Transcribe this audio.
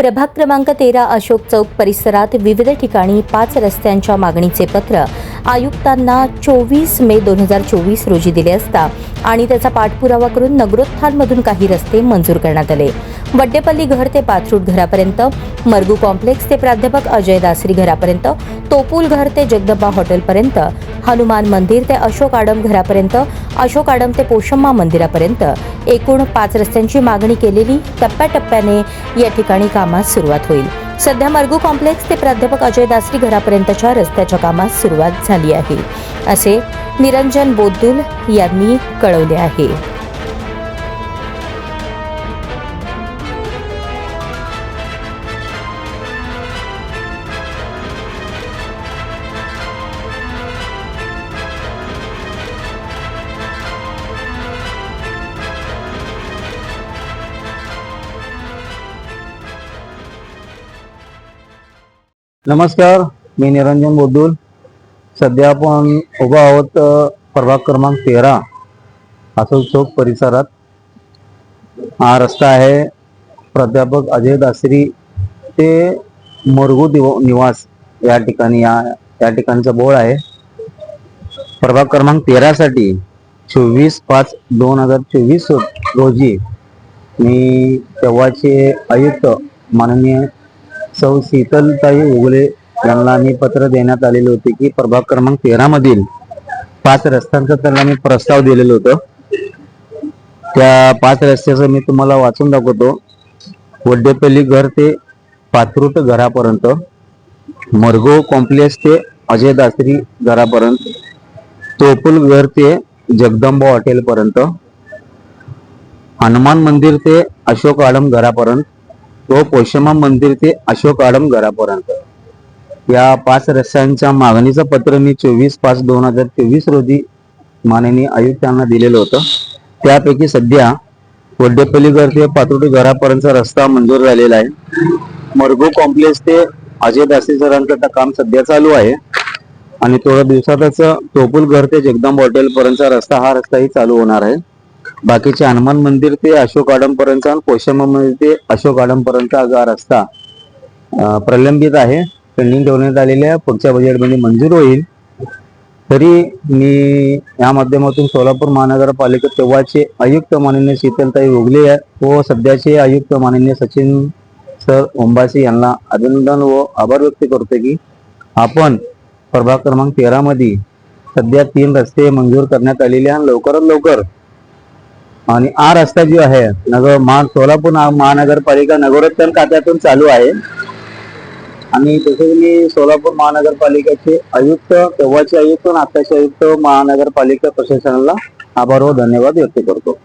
प्रभाग क्रमांक तेरा अशोक चौक परिसरात विविध ठिकाणी पाच रस्त्यांच्या मागणीचे पत्र आयुक्तांना चोवीस मे दोन हजार चोवीस रोजी दिले असता आणि त्याचा पाठपुरावा करून नगरोत्थानमधून काही रस्ते मंजूर करण्यात आले. वड्डेपल्ली घर ते पाथरूट घरापर्यंत मरगू कॉम्प्लेक्स ते प्राध्यापक अजय दासरी घरापर्यंत तोपूल घर ते जगदंबा हॉटेलपर्यंत हनुमान मंदिर ते अशोक आडम घरापर्यंत अशोक आडम ते पोशम्मा मंदिरापर्यंत एकूण पाच रस्त्यांची मागणी केलेली टप्प्याटप्प्याने या ठिकाणी कामास सुरुवात होईल. सध्या मरगू कॉम्प्लेक्स ते प्राध्यापक अजय दासरी घरापर्यंतच्या रस्त्याच्या कामास सुरुवात झाली आहे असे निरंजन बोद्दुल यांनी कळवले आहे. नमस्कार मी निरंजन बोद्दुल. सध्या आपण उभा आहोत प्रभाग क्रमांक तेरा असोल चौक परिसरात. हा रस्ता आहे प्राध्यापक अजय दासरी. ते मोरगू दिव- निवास या ठिकाणी या या ठिकाणचा बोळ आहे. प्रभाग क्रमांक तेरासाठी चोवीस पाच दोन हजार चोवीस रोजी मी तेव्हाचे आयुक्त माननीय सौ शीतलताई उगले यांना मी पत्र देण्यात आलेले होते की प्रभाग क्रमांक तेरा मधील पाच रस्त्यांचा त्यांना मी प्रस्ताव दिलेलं होतं. त्या पाच रस्त्याचं मी तुम्हाला वाचून दाखवतो. वड्डेपल्ली घर ते पाथरूट घरापर्यंत मरगो कॉम्प्लेक्स ते अजय दासरी घरापर्यंत तोपुल घर ते जगदंबा हॉटेल पर्यंत हनुमान मंदिर ते अशोक आडम घरापर्यंत व पोषमा मंदिर ते अशोक आडम घरापर्यंत. या पाच रस्त्यांच्या मागणीचं पत्र मी चोवीस पाच दोन हजार चोवीस रोजी माननीय आयुक्तांना दिलेलं होतं. त्यापैकी सध्या वड्डेपल्लीगर ते पातोटी घरापर्यंतचा रस्ता मंजूर झालेला आहे. मरगो कॉम्प्लेक्स ते अजय दासी सरांचं काम सध्या चालू आहे. आणि थोड्या दिवसातच टोपुल घर ते जगदंब हॉटेल पर्यंतचा रस्ता हा रस्ताही चालू होणार आहे. बाकीचे हनुमान मंदिर ते अशोक आडम पर्यंत आणि पोशम मंदिर ते अशोक आडम पर्यंत हा रस्ता प्रलंबित आहे. पेंडिंग ठेवण्यात आलेले आहे पुढच्या बजेटमध्ये मंजूर होईल. तरी मी या माध्यमातून सोलापूर महानगरपालिका तेव्हाचे आयुक्त माननीय शीतलताई उगले आहे व सध्याचे आयुक्त माननीय सचिन सर ओंबासी यांना अभिनंदन व आभार व्यक्त करतो की आपण प्रभाग क्रमांक तेरा मध्ये सध्या तीन रस्ते मंजूर करण्यात आलेले आणि लवकरात लवकर आणि हा रस्ता जो आहे नगर महा सोलापूर महानगरपालिका नगरोत्तम खात्यातून चालू आहे. आणि तसेच मी सोलापूर महानगरपालिकेचे आयुक्त तेव्हाचे आयुक्त आणि आताचे आयुक्त महानगरपालिका प्रशासनाला आभार व धन्यवाद व्यक्त करतो.